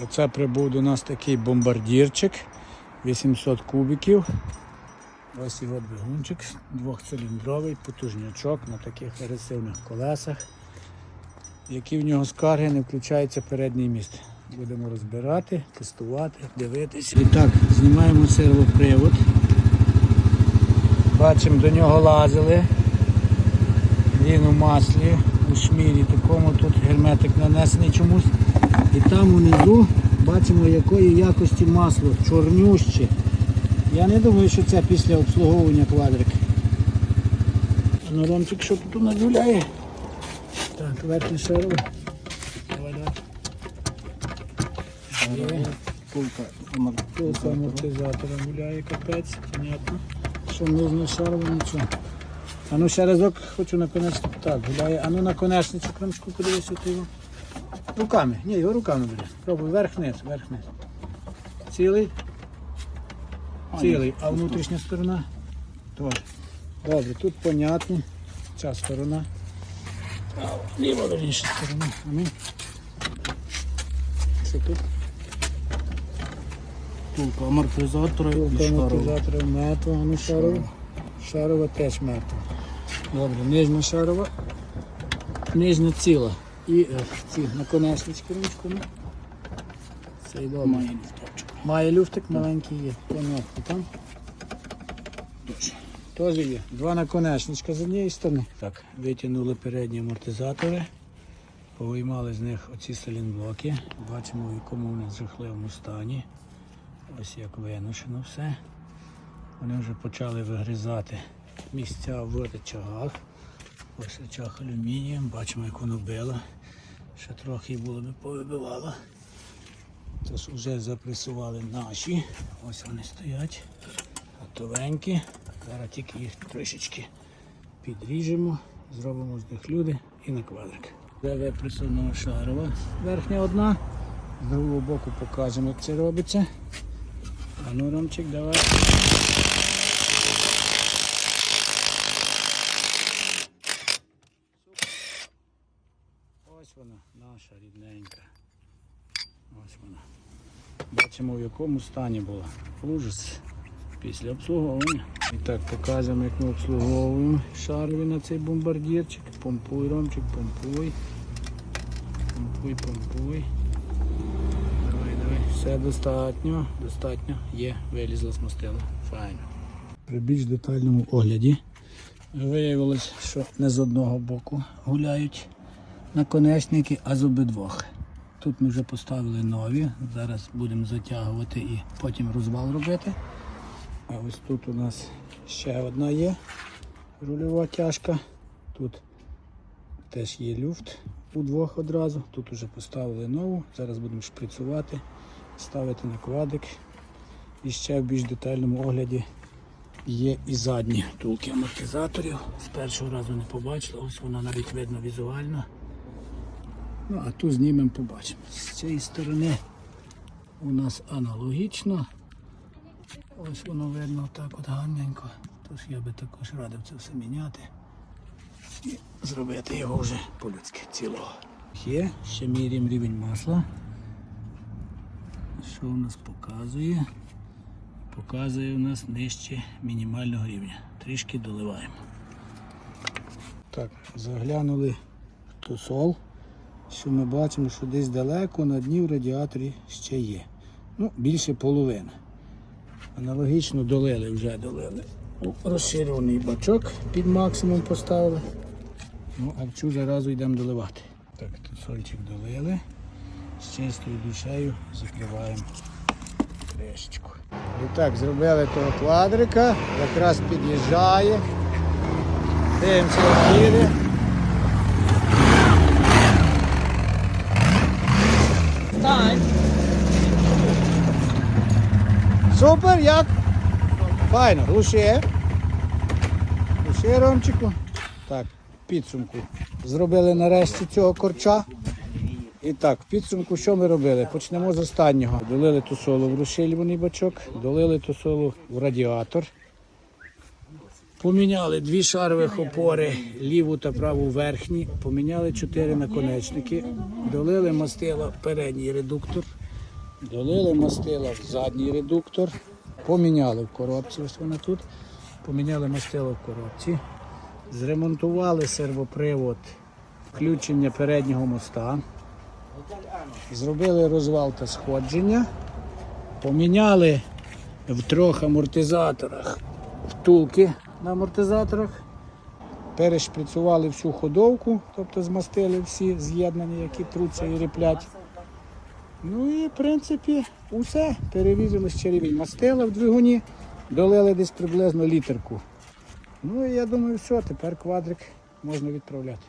Оце прибув до нас такий бомбардірчик 800 кубиків. Ось його двигунчик двохциліндровий, потужнячок на таких агресивних колесах. Які в нього скарги не включається передній міст. Будемо розбирати, тестувати, дивитися. І так, знімаємо сервопривод. Бачимо, до нього лазили. Він у маслі, у шмірі такому тут герметик нанесений чомусь. І там унизу бачимо якої якості масло, чорнюще. Я не думаю, що це після обслуговування квадрик. А ну Ромчик, що тут надюляє? Так, верхнє шарове. Давай, давай. Пилка амортизатора гуляє, капець, понятно. Що нижнє шарове, нічого. А ну ще разок хочу наконечник. Так, гуляє. А ну наконечничок, Ромчику, подивися ти його. Руками. Ні, його руками бери. Пробуй верх-низ, верх-низ. Цілий? Цілий. А внутрішня сторона? Теж. Добре, тут понятно. Ця сторона. Ліва верніше сторона. А. Що тут? Пулка амортизатора і шарова. амортизатора мертва, а ну шарова. Шарова теж мертва. Добре, нижня шарова. Нижня ціла. І е, ці наконечнички ручками. Це й. Має ліфточок. Має люфтик маленький є. Понятно там. Теж. Теж є. Два наконечничка з однієї сторони. Так, витягнули передні амортизатори. Повиймали з них оці салінблоки. Бачимо, в якому вони в жахливому стані. Ось як виношено все. Вони вже почали вигризати місця в речагах. Ось речах алюмінієм, бачимо, як воно било. Ще трохи було би повибивало. Тож вже запресували наші. Ось вони стоять. Готовенькі. Зараз тільки їх трішечки підріжемо, зробимо з них люди і на квадрик. Вже випресована шарова. Верхня одна. З другого боку покажемо, як це робиться. А ну, Ромчик, давай. Ось вона, наша рідненька. Ось вона. Бачимо в якому стані була. Ужас після обслуговування. І так показуємо, як ми обслуговуємо шарові на цей бомбардірчик. Помпуй, Ромчик, помпуй. Помпуй, помпуй. Давай, давай. Все достатньо, достатньо. Є, вилізла, смастила. Файно. При більш детальному огляді виявилось, що не з одного боку гуляють наконечники, а з обидвох. Тут ми вже поставили нові. Зараз будемо затягувати і потім розвал робити. А ось тут у нас ще одна є рульова тяжка. Тут теж є люфт у двох одразу. Тут вже поставили нову. Зараз будемо шприцювати, ставити на квадик. І ще в більш детальному огляді є і задні втулки амортизаторів. З першого разу не побачила, ось вона навіть видно візуально. Ну, а ту знімемо, побачимо. З цієї сторони у нас аналогічно. Ось воно видно так от гарненько. Тож я би також радив це все міняти і зробити його вже по-людськи цілого. Є, ще міряємо рівень масла. Що у нас показує? Показує у нас нижче мінімального рівня. Трішки доливаємо. Так, заглянули в тусол, що ми бачимо, що десь далеко на дні в радіаторі ще є. Ну, більше половини. Аналогічно долили, вже долили. У Розширюваний бачок під максимум поставили. Ну, а в цю заразу йдемо доливати. Так, тут сольчик долили. З чистою душею закриваємо кришечку. І так, зробили того квадрика, якраз під'їжджає. Дивимося, як Супер, як? Файно, глуши. Глуши, Ромчику. Так, підсумку. Зробили нарешті цього корча. І так, підсумку що ми робили? Почнемо з останнього. Долили тусолу в розшилюваний бачок, долили тусолу в радіатор. Поміняли дві шарових опори, ліву та праву верхні, поміняли чотири наконечники, долили мастило передній редуктор, Долили мастила в задній редуктор, поміняли в коробці, ось вона тут. Поміняли мастило в коробці, зремонтували сервопривод включення переднього моста, зробили розвал та сходження, поміняли в трьох амортизаторах втулки на амортизаторах, перешприцювали всю ходовку, тобто змастили всі з'єднання, які труться і ріплять. Ну і в принципі усе. Перевірили ще рівень мастила в двигуні, долили десь приблизно літерку. Ну і я думаю, все, тепер квадрик можна відправляти.